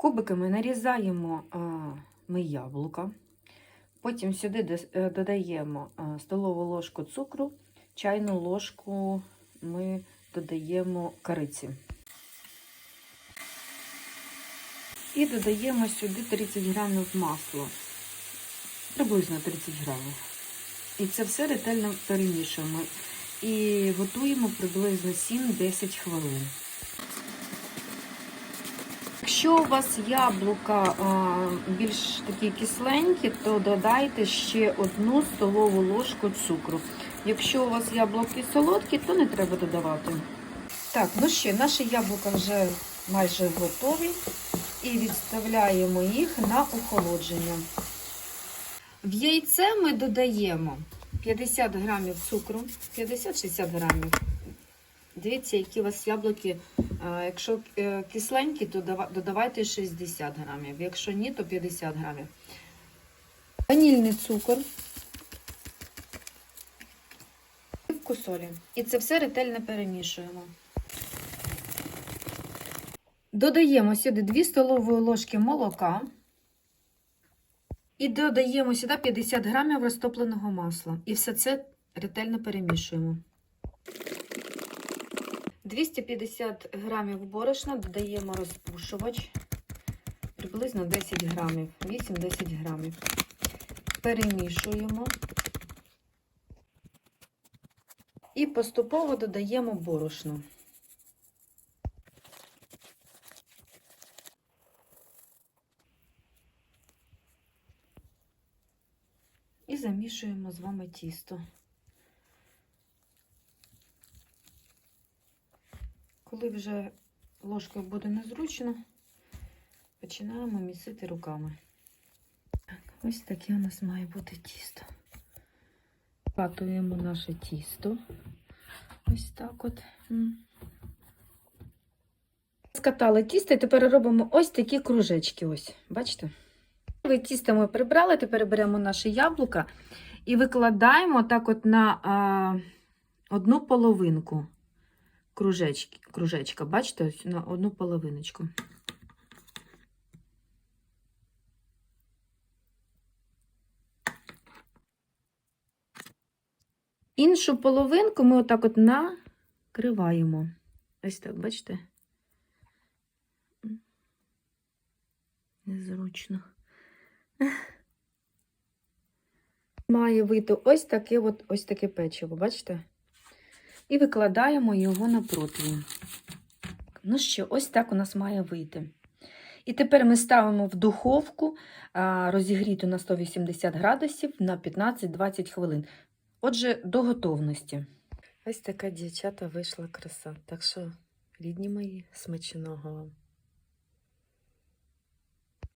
Кубиками нарізаємо ми яблука. Потім сюди е, додаємо столову ложку цукру, чайну ложку ми додаємо кориці. І додаємо сюди 30 грамів масла. Приблизно 30 грамів. І це все ретельно перемішуємо. І готуємо приблизно 7-10 хвилин. Якщо у вас яблука більш такі кисленькі, то додайте ще одну столову ложку цукру. Якщо у вас яблуки солодкі, то не треба додавати. Так, ну що, наші яблука вже майже готові. І відставляємо їх на охолодження. В яйце ми додаємо 50 грамів цукру, 50-60 грамів. Дивіться, які у вас яблуки. Якщо е, кисленькі, то додавайте 60 грамів. Якщо ні, то 50 грамів. Ванільний цукор. Сливку солі. І це все ретельно перемішуємо. Додаємо сюди 2 столові ложки молока. І додаємо сюди 50 грамів розтопленого масла. І все це ретельно перемішуємо. 250 грамів борошна додаємо розпушувач. Приблизно 10 грамів, 8-10 грамів. Перемішуємо. І поступово додаємо борошно. І замішуємо з вами тісто. Коли вже ложкою буде незручно, починаємо місити руками. Так, ось таке у нас має бути тісто. Патуємо наше тісто. Ось так от. Скатали тісто і тепер робимо ось такі кружечки. Ось, бачите? Ви Тісто ми прибрали, тепер беремо наше яблука і викладаємо так от на а, одну половинку кружечки, кружечка. Бачите, ось на одну половиночку. Іншу половинку ми отак от накриваємо. Ось так, бачите? Незручно. Має вийти ось таке от, ось таке печиво, бачите? І викладаємо його на противень. Ну що, ось так у нас має вийти. І тепер ми ставимо в духовку розігріту на 180 градусів на 15-20 хвилин. Отже, до готовності. Ось така дівчата вийшла краса. Так що, рідні мої, смачного вам.